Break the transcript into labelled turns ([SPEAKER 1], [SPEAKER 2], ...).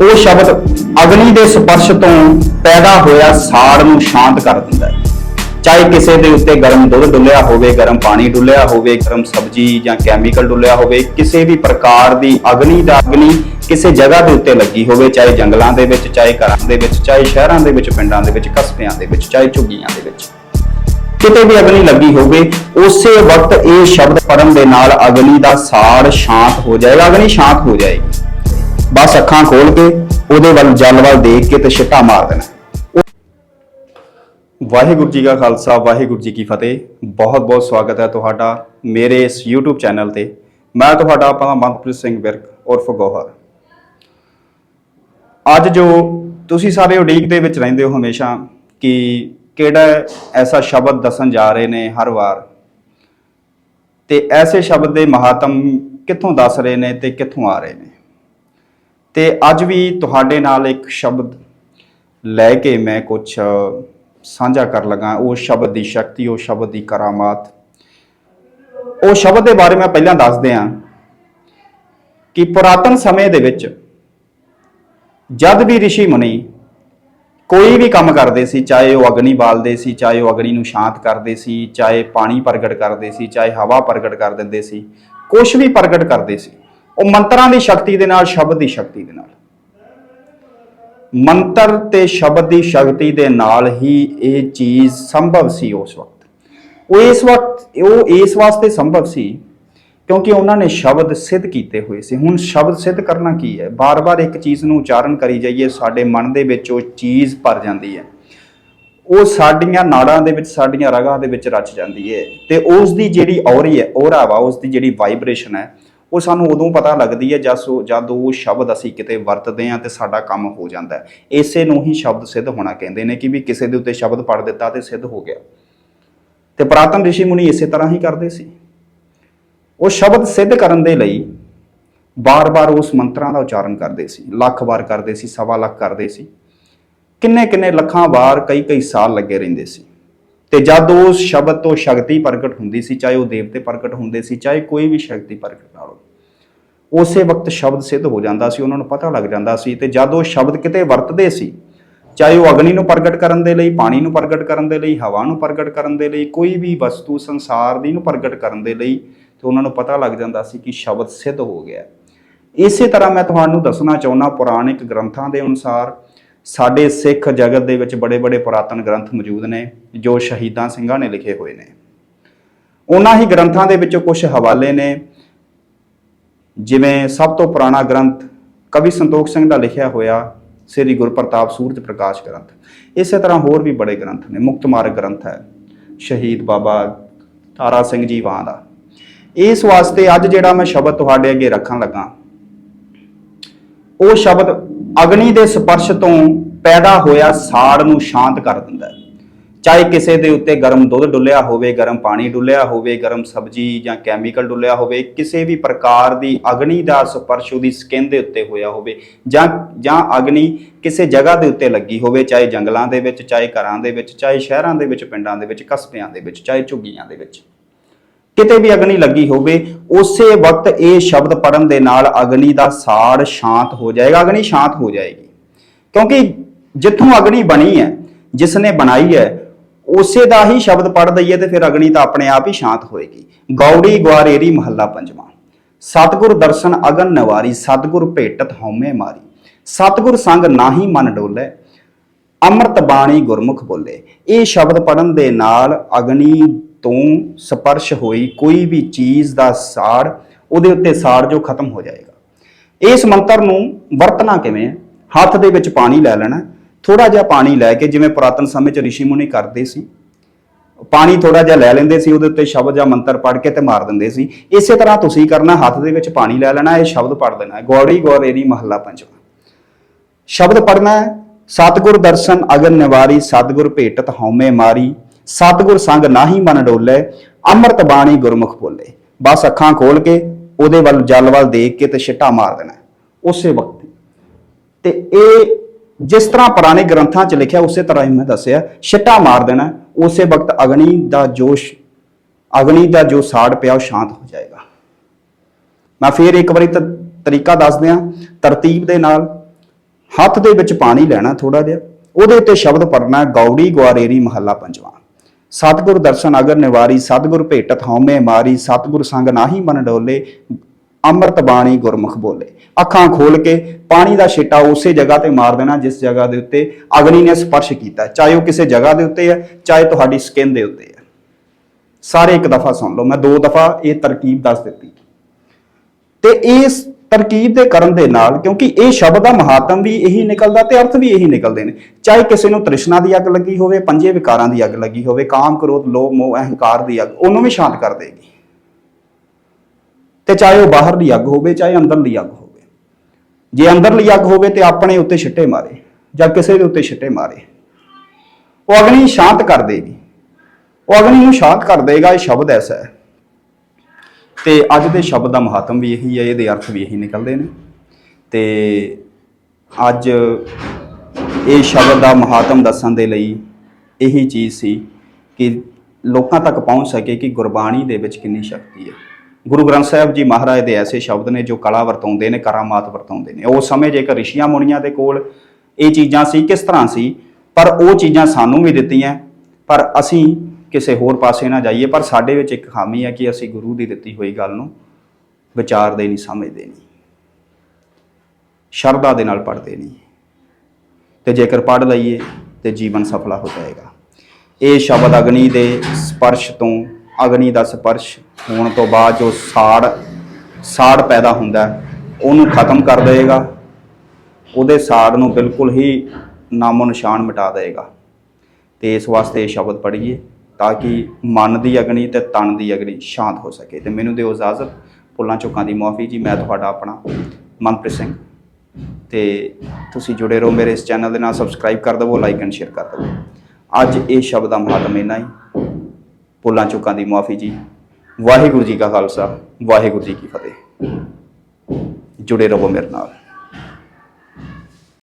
[SPEAKER 1] ਉਹ ਸ਼ਬਦ ਅਗਨੀ ਦੇ ਸਪਰਸ਼ ਤੋਂ ਪੈਦਾ ਹੋਇਆ ਸਾੜ ਨੂੰ ਸ਼ਾਂਤ ਕਰ ਦਿੰਦਾ ਹੈ। ਚਾਹੇ ਕਿਸੇ ਦੇ ਉੱਤੇ ਗਰਮ ਦੁੱਧ ਡੁੱਲਿਆ ਹੋਵੇ, ਗਰਮ ਪਾਣੀ ਡੁੱਲਿਆ ਹੋਵੇ, ਗਰਮ ਸਬਜ਼ੀ ਜਾਂ ਕੈਮੀਕਲ ਡੁੱਲਿਆ ਹੋਵੇ, ਕਿਸੇ ਵੀ ਪ੍ਰਕਾਰ ਦੀ ਅਗਨੀ ਦਾ ਅਗਨੀ ਕਿਸੇ ਜਗ੍ਹਾ ਦੇ ਉੱਤੇ ਲੱਗੀ ਹੋਵੇ, ਚਾਹੇ ਜੰਗਲਾਂ ਦੇ ਵਿੱਚ, ਚਾਹੇ ਘਰਾਂ ਦੇ ਵਿੱਚ, ਚਾਹੇ ਸ਼ਹਿਰਾਂ ਦੇ ਵਿੱਚ, ਪਿੰਡਾਂ ਦੇ ਵਿੱਚ, ਕਸਬਿਆਂ ਦੇ ਵਿੱਚ, ਚਾਹੇ ਝੁੱਗੀਆਂ ਦੇ ਵਿੱਚ। ਕਿਤੇ ਵੀ ਅਗਨੀ ਲੱਗੀ ਹੋਵੇ, ਉਸੇ ਵਕਤ ਇਹ ਸ਼ਬਦ ਪੜਨ ਦੇ ਨਾਲ ਅਗਨੀ ਦਾ ਸਾੜ ਸ਼ਾਂਤ ਹੋ ਜਾਏਗਾ, ਅਗਨੀ ਸ਼ਾਂਤ ਹੋ ਜਾਏਗੀ। ਬਸ ਅੱਖਾਂ ਖੋਲ ਕੇ ਉਹਦੇ ਵੱਲ ਜਲ ਵੱਲ ਦੇਖ ਕੇ ਤੇ ਛਿੱਟਾ ਮਾਰ ਦੇਣਾ। ਵਾਹਿਗੁਰੂ ਜੀ ਕਾ ਖਾਲਸਾ, ਵਾਹਿਗੁਰੂ ਜੀ ਕੀ ਫਤਿਹ। ਬਹੁਤ ਬਹੁਤ ਸਵਾਗਤ ਹੈ ਤੁਹਾਡਾ ਮੇਰੇ ਇਸ YouTube ਚੈਨਲ ਤੇ। ਮੈਂ ਤੁਹਾਡਾ ਆਪਣਾ ਮਨਪ੍ਰੀਤ ਸਿੰਘ ਵਿਰਕ ਉਰਫ ਗੋਹਰ। ਅੱਜ ਜੋ ਤੁਸੀਂ ਸਾਰੇ ਉਡੀਕ ਦੇ ਵਿੱਚ ਰਹਿੰਦੇ ਹੋ ਹਮੇਸ਼ਾ ਕਿ ਕਿਹੜਾ ਐਸਾ ਸ਼ਬਦ ਦੱਸਣ ਜਾ ਰਹੇ ਨੇ ਹਰ ਵਾਰ? ਤੇ ਐਸੇ ਸ਼ਬਦ ਦੇ ਮਹਾਤਮ ਕਿੱਥੋਂ ਦੱਸ ਰਹੇ ਨੇ ਤੇ ਕਿੱਥੋਂ ਆ ਰਹੇ ਨੇ? ਤੇ ਅੱਜ ਵੀ ਤੁਹਾਡੇ ਨਾਲ ਇੱਕ ਸ਼ਬਦ ਲੈ ਕੇ ਮੈਂ ਕੁਝ ਸਾਂਝਾ ਕਰ ਲਗਾ। ਉਹ ਸ਼ਬਦ ਦੀ ਸ਼ਕਤੀ, ਉਹ ਸ਼ਬਦ ਦੀ ਕਰਾਮਾਤ। ਉਹ ਸ਼ਬਦ ਦੇ ਬਾਰੇ ਮੈਂ ਪਹਿਲਾਂ ਦੱਸ ਦਿਆਂ ਕਿ ਪੁਰਾਤਨ ਸਮੇਂ ਦੇ ਵਿੱਚ ਜਦ ਵੀ ઋષਿ ਮੁਨੀ ਕੋਈ ਵੀ ਕੰਮ ਕਰਦੇ ਸੀ, ਚਾਹੇ ਉਹ ਅਗਨੀ ਬਾਲਦੇ ਸੀ, ਚਾਹੇ ਉਹ ਅਗਨੀ ਨੂੰ ਸ਼ਾਂਤ ਕਰਦੇ ਸੀ, ਚਾਹੇ ਪਾਣੀ ਪ੍ਰਗਟ ਕਰਦੇ ਸੀ, ਚਾਹੇ ਹਵਾ ਪ੍ਰਗਟ ਕਰ ਦਿੰਦੇ ਸੀ ਕੁਝ ਵੀ ਪ੍ਰਗਟ ਕਰਦੇ ਸੀ ਉਹ ਮੰਤਰਾਂ ਦੀ ਸ਼ਕਤੀ ਦੇ ਨਾਲ, ਸ਼ਬਦ ਦੀ ਸ਼ਕਤੀ ਦੇ ਨਾਲ। ਮੰਤਰ ਤੇ ਸ਼ਬਦ ਦੀ ਸ਼ਕਤੀ ਦੇ ਨਾਲ ਹੀ ਇਹ ਚੀਜ਼ ਸੰਭਵ ਸੀ ਉਸ ਵਕਤ। ਉਹ ਇਸ ਵਕਤ, ਉਹ ਇਸ ਵਾਸਤੇ ਸੰਭਵ ਸੀ ਕਿਉਂਕਿ ਉਹਨਾਂ ਨੇ ਸ਼ਬਦ ਸਿੱਧ ਕੀਤੇ ਹੋਏ ਸੀ। ਹੁਣ ਸ਼ਬਦ ਸਿੱਧ ਕਰਨਾ ਕੀ ਹੈ? ਬਾਰ-ਬਾਰ ਇੱਕ ਚੀਜ਼ ਨੂੰ ਉਚਾਰਨ ਕਰੀ ਜਾਈਏ, ਸਾਡੇ ਮਨ ਦੇ ਵਿੱਚ ਉਹ ਚੀਜ਼ ਭਰ ਜਾਂਦੀ ਹੈ। ਉਹ ਸਾਡੀਆਂ ਨਾੜਾਂ ਦੇ ਵਿੱਚ, ਸਾਡੀਆਂ ਰਗਾਂ ਦੇ ਵਿੱਚ ਰਚ ਜਾਂਦੀ ਹੈ ਤੇ ਉਸ ਦੀ ਜਿਹੜੀ ਔਰੀ ਹੈ ਔਰਾ ਵਾ ਉਸ ਦੀ ਜਿਹੜੀ ਵਾਈਬ੍ਰੇਸ਼ਨ ਹੈ ਉਹ ਸਾਨੂੰ ਉਦੋਂ ਪਤਾ ਲੱਗਦੀ ਹੈ ਜਦ ਉਹ ਜਦ ਉਹ ਸ਼ਬਦ ਅਸੀਂ ਕਿਤੇ ਵਰਤਦੇ ਹਾਂ ਤੇ ਸਾਡਾ ਕੰਮ ਹੋ ਜਾਂਦਾ ਹੈ। ਇਸੇ ਨੂੰ ਹੀ ਸ਼ਬਦ ਸਿੱਧ ਹੋਣਾ ਕਹਿੰਦੇ ਨੇ ਕਿ ਵੀ ਕਿਸੇ ਦੇ ਉੱਤੇ ਸ਼ਬਦ ਪੜ ਦਿੱਤਾ ਤੇ ਸਿੱਧ ਹੋ ਗਿਆ। ਤੇ ਪ੍ਰਾਤਨ ਰਿਸ਼ੀ ਮੁਨੀ ਇਸੇ ਤਰ੍ਹਾਂ ਹੀ ਕਰਦੇ ਸੀ। ਉਹ ਸ਼ਬਦ ਸਿੱਧ ਕਰਨ ਦੇ ਲਈ ਬਾਰ-ਬਾਰ ਉਸ ਮੰਤਰਾਂ ਦਾ ਉਚਾਰਨ ਕਰਦੇ ਸੀ, ਲੱਖ ਵਾਰ ਕਰਦੇ ਸੀ, ਸਵਾ ਲੱਖ ਕਰਦੇ ਸੀ। ਕਿੰਨੇ ਕਿੰਨੇ ਲੱਖਾਂ ਵਾਰ ਕਈ ਕਈ ਸਾਲ ਲੱਗੇ ਰਹਿੰਦੇ ਸੀ। ਤੇ ਜਦ ਉਸ ਸ਼ਬਦ ਤੋਂ ਸ਼ਕਤੀ ਪ੍ਰਗਟ ਹੁੰਦੀ ਸੀ, ਚਾਹੇ ਉਹ ਦੇਵਤੇ ਪ੍ਰਗਟ ਹੁੰਦੇ ਸੀ, ਚਾਹੇ ਕੋਈ ਵੀ ਸ਼ਕਤੀ ਪ੍ਰਗਟ ਨਾਲ ਹੋ ਉਸੇ ਵਕਤ ਸ਼ਬਦ ਸਿੱਧ ਹੋ ਜਾਂਦਾ ਸੀ, ਉਹਨਾਂ ਨੂੰ ਪਤਾ ਲੱਗ ਜਾਂਦਾ ਸੀ ਤੇ ਜਦ ਉਹ ਸ਼ਬਦ ਕਿਤੇ ਵਰਤਦੇ ਸੀ, ਚਾਹੇ ਉਹ ਅਗਨੀ ਨੂੰ ਪ੍ਰਗਟ ਕਰਨ ਦੇ ਲਈ, ਪਾਣੀ ਨੂੰ ਪ੍ਰਗਟ ਕਰਨ ਦੇ ਲਈ, ਹਵਾ ਨੂੰ ਪ੍ਰਗਟ ਕਰਨ ਦੇ ਲਈ, ਕੋਈ ਵੀ ਵਸਤੂ ਸੰਸਾਰ ਦੀ ਨੂੰ ਪ੍ਰਗਟ ਕਰਨ ਦੇ ਲਈ, ਤੇ ਉਹਨਾਂ ਨੂੰ ਪਤਾ ਲੱਗ ਜਾਂਦਾ ਸੀ ਕਿ ਸ਼ਬਦ ਸਿੱਧ ਹੋ ਗਿਆ। ਇਸੇ ਤਰ੍ਹਾਂ ਮੈਂ ਤੁਹਾਨੂੰ ਦੱਸਣਾ ਚਾਹੁੰਦਾ ਪੁਰਾਣਿਕ ਗ੍ਰੰਥਾਂ ਦੇ ਅਨੁਸਾਰ ਸਾਡੇ ਸਿੱਖ ਜਗਤ ਦੇ ਵਿੱਚ ਬੜੇ-ਬੜੇ ਪੁਰਾਤਨ ਗ੍ਰੰਥ ਮੌਜੂਦ ਨੇ, ਜੋ ਸ਼ਹੀਦਾਂ ਸਿੰਘਾਂ ਨੇ ਲਿਖੇ ਹੋਏ ਨੇ। ਉਹਨਾਂ ਹੀ ਗ੍ਰੰਥਾਂ ਦੇ ਵਿੱਚੋਂ ਕੁਝ ਹਵਾਲੇ ਨੇ, ਜਿਵੇਂ ਸਭ ਤੋਂ ਪੁਰਾਣਾ ਗ੍ਰੰਥ ਕਵੀ ਸੰਤੋਖ ਸਿੰਘ ਦਾ ਲਿਖਿਆ ਹੋਇਆ ਸ੍ਰੀ ਗੁਰਪ੍ਰਤਾਪ ਸੂਰਜ ਪ੍ਰਕਾਸ਼ ਗ੍ਰੰਥ। ਇਸੇ ਤਰ੍ਹਾਂ ਹੋਰ ਵੀ ਬੜੇ ਗ੍ਰੰਥ ਨੇ, ਮੁਕਤ ਮਾਰਗ ਗ੍ਰੰਥ ਹੈ, ਸ਼ਹੀਦ ਬਾਬਾ ਤਾਰਾ ਸਿੰਘ ਜੀ ਵਾਂ ਦਾ। ਇਸ ਵਾਸਤੇ ਅੱਜ ਜਿਹੜਾ ਮੈਂ ਸ਼ਬਦ ਤੁਹਾਡੇ ਅੱਗੇ ਰੱਖਣ ਲੱਗਾ ਉਹ ਸ਼ਬਦ ਅਗਨੀ ਦੇ ਸਪਰਸ਼ ਤੋਂ ਪੈਦਾ ਹੋਇਆ ਸਾੜ ਨੂੰ ਸ਼ਾਂਤ ਕਰ ਦਿੰਦਾ ਹੈ। ਚਾਹੇ ਕਿਸੇ ਦੇ ਉੱਤੇ ਗਰਮ ਦੁੱਧ ਡੁੱਲਿਆ ਹੋਵੇ, ਗਰਮ ਪਾਣੀ ਡੁੱਲਿਆ ਹੋਵੇ, ਗਰਮ ਸਬਜ਼ੀ ਜਾਂ ਕੈਮੀਕਲ ਡੁੱਲਿਆ ਹੋਵੇ, ਕਿਸੇ ਵੀ ਪ੍ਰਕਾਰ ਦੀ ਅਗਨੀ ਦਾ ਸਪਰਸ਼ ਉਹਦੀ ਸਕਿਨ ਦੇ ਉੱਤੇ ਹੋਇਆ ਹੋਵੇ ਜਾਂ ਜਾਂ ਅਗਨੀ ਕਿਸੇ ਜਗ੍ਹਾ ਦੇ ਉੱਤੇ ਲੱਗੀ ਹੋਵੇ, ਚਾਹੇ ਜੰਗਲਾਂ ਦੇ ਵਿੱਚ, ਚਾਹੇ ਘਰਾਂ ਦੇ ਵਿੱਚ, ਚਾਹੇ ਸ਼ਹਿਰਾਂ ਦੇ ਵਿੱਚ, ਪਿੰਡਾਂ ਦੇ ਵਿੱਚ, ਕਸਬਿਆਂ ਦੇ ਵਿੱਚ, ਚਾਹੇ ਝੁੱਗੀਆਂ ਦੇ ਵਿੱਚ। ਕਿਤੇ ਵੀ ਅਗਨੀ ਲੱਗੀ ਹੋਵੇ, ਉਸੇ ਵਕਤ ਇਹ ਸ਼ਬਦ ਪੜਨ ਦੇ ਨਾਲ ਅਗਨੀ ਦਾ ਸਾੜ ਸ਼ਾਂਤ ਹੋ ਜਾਏਗਾ, ਅਗਨੀ ਸ਼ਾਂਤ ਹੋ ਜਾਏਗੀ। ਕਿਉਂਕਿ ਜਿੱਥੋਂ ਅਗਨੀ ਬਣੀ ਹੈ ਜਿਸ ਨੇ ਬਣਾਈ ਹੈ, ਉਸੇ ਦਾ ਹੀ ਸ਼ਬਦ ਪੜ ਦਈਏ ਤੇ ਫਿਰ ਅਗਨੀ ਤਾਂ ਆਪਣੇ ਆਪ ਹੀ ਸ਼ਾਂਤ ਹੋਏਗੀ। ਗੌੜੀ ਗਵਾਰੇਰੀ ਮਹੱਲਾ ਪੰਜਵਾਂ। ਸਤਿਗੁਰ ਦਰਸ਼ਨ ਅਗਨ ਨਵਾਰੀ, ਸਤਿਗੁਰ ਭੇਟਤ ਹਉਮੈ ਮਾਰੀ। ਸਤਿਗੁਰ ਸੰਗ ਨਾਹੀ ਮਨ ਡੋਲੇ, ਅੰਮ੍ਰਿਤ ਬਾਣੀ ਗੁਰਮੁਖ ਬੋਲੇ। ਇਹ ਸ਼ਬਦ ਪੜਨ ਦੇ ਨਾਲ ਅਗਨੀ ਤੋਂ ਸਪਰਸ਼ ਹੋਈ ਕੋਈ ਵੀ ਚੀਜ਼ ਦਾ ਸਾੜ, ਉਹਦੇ ਉੱਤੇ ਸਾੜ ਜੋ ਖਤਮ ਹੋ ਜਾਏਗਾ। ਇਸ ਮੰਤਰ ਨੂੰ ਵਰਤਣਾ ਕਿਵੇਂ ਹੈ? ਹੱਥ ਦੇ ਵਿੱਚ ਪਾਣੀ ਲੈ ਲੈਣਾ ਥੋੜਾ ਜਿਹਾ ਪਾਣੀ ਲੈ ਕੇ, ਜਿਵੇਂ ਪੁਰਾਤਨ ਸਮੇਂ 'ਚ ઋષਿ ਮੁਨੀ ਕਰਦੇ ਸੀ। ਪਾਣੀ ਥੋੜਾ ਜਿਹਾ ਲੈ ਲੈਂਦੇ ਸੀ, ਉਹਦੇ ਉੱਤੇ ਸ਼ਬਦ ਜਾਂ ਮੰਤਰ ਪੜ੍ਹ ਕੇ ਤੇ ਮਾਰ ਦਿੰਦੇ ਸੀ। ਇਸੇ ਤਰ੍ਹਾਂ ਤੁਸੀਂ ਕਰਨਾ, ਹੱਥ ਦੇ ਵਿੱਚ ਪਾਣੀ ਲੈ ਲੈਣਾ, ਇਹ ਸ਼ਬਦ ਪੜ੍ਹ ਦੇਣਾ ਹੈ। ਗੌੜੀ ਗੌਰੇਰੀ ਮਹੱਲਾ ਪੰਜਵਾਂ। ਸ਼ਬਦ ਪੜ੍ਹਨਾ ਹੈ। ਸਤਿਗੁਰ ਦਰਸ਼ਨ ਅਗਨ ਨਿਵਾਰੀ, ਸਤਿਗੁਰ ਭੇਟਤ ਹਉਮੈ ਮਾਰੀ। ਸਤਿਗੁਰ ਸੰਗ ਨਾਹੀ ਮਨ ਡੋਲੇ, ਅੰਮ੍ਰਿਤ ਬਾਣੀ ਗੁਰਮੁਖ ਬੋਲੇ। ਬਸ ਅੱਖਾਂ ਖੋਲ ਕੇ ਉਹਦੇ ਵੱਲ ਜਲ ਵੱਲ ਦੇਖ ਕੇ ਤੇ ਛਿੱਟਾ ਮਾਰ ਦੇਣਾ ਉਸੇ ਵਕਤ। ਤੇ ਇਹ ਜਿਸ ਤਰ੍ਹਾਂ ਪੁਰਾਣੇ ਗ੍ਰੰਥਾਂ 'ਚ ਲਿਖਿਆ, ਉਸੇ ਤਰ੍ਹਾਂ ਹੀ ਮੈਂ ਦੱਸਿਆ, ਛਿੱਟਾ ਮਾਰ ਦੇਣਾ ਉਸੇ ਵਕਤ ਅਗਨੀ ਦਾ ਜੋਸ਼, ਅਗਨੀ ਦਾ ਜੋ ਸਾੜ ਪਿਆ, ਉਹ ਸ਼ਾਂਤ ਹੋ ਜਾਏਗਾ। ਮੈਂ ਫੇਰ ਇੱਕ ਵਾਰੀ ਤ- ਤਰੀਕਾ ਦੱਸ ਦਿਆਂ, ਤਰਤੀਬ ਦੇ ਨਾਲ। ਹੱਥ ਦੇ ਵਿੱਚ ਪਾਣੀ ਲੈਣਾ ਥੋੜਾ ਜਿਹਾ। ਉਹਦੇ ਉੱਤੇ ਸ਼ਬਦ ਪੜਨਾ ਗੌੜੀ ਗਵਾਰੇਰੀ ਮਹੱਲਾ ਪੰਜਵਾਂ। ਸਤਿਗੁਰ ਦਰਸ਼ਨ ਅਗਰ ਨਿਵਾਰੀ, ਸਤਿਗੁਰ ਭੇਟਤ ਹਉਮੈ ਮਾਰੀ, ਸਤਿਗੁਰ ਸੰਗ ਨਾਹੀ ਮਨ ਡੋਲੇ, ਅੰਮ੍ਰਿਤ ਬਾਣੀ ਗੁਰਮੁਖ ਬੋਲੇ। ਅੱਖਾਂ ਖੋਲ ਕੇ ਪਾਣੀ ਦਾ ਛਿੱਟਾ ਉਸੇ ਜਗ੍ਹਾ ਤੇ ਮਾਰ ਦੇਣਾ ਜਿਸ ਜਗ੍ਹਾ ਦੇ ਉੱਤੇ ਅਗਨੀ ਨੇ ਸਪਰਸ਼ ਕੀਤਾ। ਚਾਹੇ ਉਹ ਕਿਸੇ ਜਗ੍ਹਾ ਦੇ ਉੱਤੇ ਹੈ, ਚਾਹੇ ਤੁਹਾਡੀ ਸਕਿਨ ਦੇ ਉੱਤੇ ਹੈ। ਸਾਰੇ ਇੱਕ ਦਫਾ ਸੁਣ ਲਓ। ਮੈਂ ਦੋ ਦਫਾ ਇਹ ਤਰਕੀਬ ਦੱਸ ਦਿੱਤੀ। ਤੇ ਇਸ ਤਰਕੀਬ ਦੇ ਕਰਨ ਦੇ ਨਾਲ, ਕਿਉਂਕਿ ਇਹ ਸ਼ਬਦ ਦਾ ਮਹਾਤਮ ਵੀ ਇਹੀ ਨਿਕਲਦਾ ਤੇ ਅਰਥ ਵੀ ਇਹੀ ਨਿਕਲਦੇ ਨੇ। ਚਾਹੇ ਕਿਸੇ ਨੂੰ ਤ੍ਰਿਸ਼ਨਾ ਦੀ ਅੱਗ ਲੱਗੀ ਹੋਵੇ, ਪੰਜੇ ਵਿਕਾਰਾਂ ਦੀ ਅੱਗ ਲੱਗੀ ਹੋਵੇ, ਕਾਮ, ਕ੍ਰੋਧ, ਲੋਭ, ਮੋਹ, ਅਹੰਕਾਰ ਦੀ ਅੱਗ, ਉਹਨੂੰ ਵੀ ਸ਼ਾਂਤ ਕਰ ਦੇਗੀ। ਤੇ ਚਾਹੇ ਉਹ ਬਾਹਰ ਦੀ ਅੱਗ ਹੋਵੇ, ਚਾਹੇ ਅੰਦਰਲੀ ਅੱਗ ਹੋਵੇ। ਜੇ ਅੰਦਰਲੀ ਅੱਗ ਹੋਵੇ ਤੇ ਆਪਣੇ ਉੱਤੇ ਛਿੱਟੇ ਮਾਰੇ, ਜਾਂ ਕਿਸੇ ਦੇ ਉੱਤੇ ਛਿੱਟੇ ਮਾਰੇ। ਉਹ ਅਗਨੀ ਸ਼ਾਂਤ ਕਰ ਦੇਗੀ। ਉਹ ਅਗਨੀ ਨੂੰ ਸ਼ਾਂਤ ਕਰ ਦੇਗਾ, ਇਹ ਸ਼ਬਦ ਐਸਾ ਹੈ। ਤੇ ਅੱਜ ਦੇ ਸ਼ਬਦ ਦਾ ਮਹੱਤਵ ਵੀ ਇਹੀ ਹੈ, ਇਹਦੇ ਅਰਥ ਵੀ ਇਹੀ ਨਿਕਲਦੇ ਨੇ। ਤੇ ਅੱਜ ਇਹ ਸ਼ਬਦ ਦਾ ਮਹੱਤਵ ਦੱਸਣ ਦੇ ਲਈ ਇਹੀ ਚੀਜ਼ ਸੀ ਕਿ ਲੋਕਾਂ ਤੱਕ ਪਹੁੰਚ ਸਕੇ ਕਿ ਗੁਰਬਾਣੀ ਦੇ ਵਿੱਚ ਕਿੰਨੀ ਸ਼ਕਤੀ ਹੈ। ਗੁਰੂ ਗ੍ਰੰਥ ਸਾਹਿਬ ਜੀ ਮਹਾਰਾਜ ਦੇ ਐਸੇ ਸ਼ਬਦ ਨੇ ਜੋ ਕਲਾ ਵਰਤਾਉਂਦੇ ਨੇ, ਕਰਾਮਾਤ ਵਰਤਾਉਂਦੇ ਨੇ। ਉਸ ਸਮੇਂ ਜੇਕਰ ਰਿਸ਼ੀਆਂ ਮੁਨੀਆਂ ਦੇ ਕੋਲ ਇਹ ਚੀਜ਼ਾਂ ਸੀ, ਕਿਸ ਤਰ੍ਹਾਂ ਸੀ? ਪਰ ਉਹ ਚੀਜ਼ਾਂ ਸਾਨੂੰ ਵੀ ਦਿੱਤੀਆਂ। ਪਰ ਅਸੀਂ ਕਿਸੇ ਹੋਰ ਪਾਸੇ ਨਾ ਜਾਈਏ, ਪਰ ਸਾਡੇ ਵਿੱਚ ਇੱਕ ਖਾਮੀ ਹੈ ਕਿ ਅਸੀਂ ਗੁਰੂ ਦੀ ਦਿੱਤੀ ਹੋਈ ਗੱਲ ਨੂੰ ਵਿਚਾਰਦੇ ਨਹੀਂ, ਸਮਝਦੇ ਨਹੀਂ। ਸ਼ਰਧਾ ਦੇ ਨਾਲ ਪੜ੍ਹਦੇ ਨਹੀਂ। ਤੇ ਜੇਕਰ ਪੜ੍ਹ ਲਈਏ, ਤੇ ਜੀਵਨ ਸਫਲਾ ਹੋ ਜਾਏਗਾ। ਇਹ ਸ਼ਬਦ ਅਗਨੀ ਦੇ ਸਪਰਸ਼ ਤੋਂ, ਅਗਨੀ ਦਾ ਸਪਰਸ਼ ਹੋਣ ਤੋਂ ਬਾਅਦ ਜੋ ਸਾੜ ਸਾੜ ਪੈਦਾ ਹੁੰਦਾ, ਉਹਨੂੰ ਖਤਮ ਕਰ ਦੇਵੇਗਾ। ਉਹਦੇ ਸਾੜ ਨੂੰ ਬਿਲਕੁਲ ਹੀ ਨਾਮੋ ਨਿਸ਼ਾਨ ਮਿਟਾ ਦੇਵੇਗਾ। ਤੇ ਇਸ ਵਾਸਤੇ ਇਹ ਸ਼ਬਦ ਪੜ੍ਹੀਏ। ਤਾਂ ਕਿ ਮਨ ਦੀ ਅਗਨੀ ਤੇ ਤਨ ਦੀ ਅਗਨੀ ਸ਼ਾਂਤ ਹੋ ਸਕੇ। ਤੇ ਮੈਨੂੰ ਦਿਓ ਇਜਾਜ਼ਤ। ਪੁੱਲਾਂ ਚੁੱਕਾਂ ਦੀ ਮਾਫੀ ਜੀ, ਮੈਂ ਤੁਹਾਡਾ ਆਪਣਾ ਮਨਪ੍ਰੀਤ ਸਿੰਘ। ਤੇ ਤੁਸੀਂ ਜੁੜੇ ਰਹੋ ਮੇਰੇ ਇਸ ਚੈਨਲ ਦੇ ਨਾਲ। ਸਬਸਕ੍ਰਾਈਬ ਕਰ ਦਿਵੋ, ਲਾਈਕ ਐਂਡ ਸ਼ੇਅਰ ਕਰ ਦਿਵੋ। ਅੱਜ ਇਹ ਸ਼ਬਦ ਦਾ ਮਹੱਤਵ ਇੰਨਾ ਹੀ। ਪੁੱਲਾਂ ਚੁੱਕਾਂ ਦੀ ਮਾਫੀ ਜੀ, ਵਾਹਿਗੁਰੂ ਜੀ ਕਾ ਖਾਲਸਾ, ਵਾਹਿਗੁਰੂ ਜੀ ਕੀ ਫਤਿਹ। ਜੁੜੇ ਰਹੋ ਮੇਰੇ ਨਾਲ।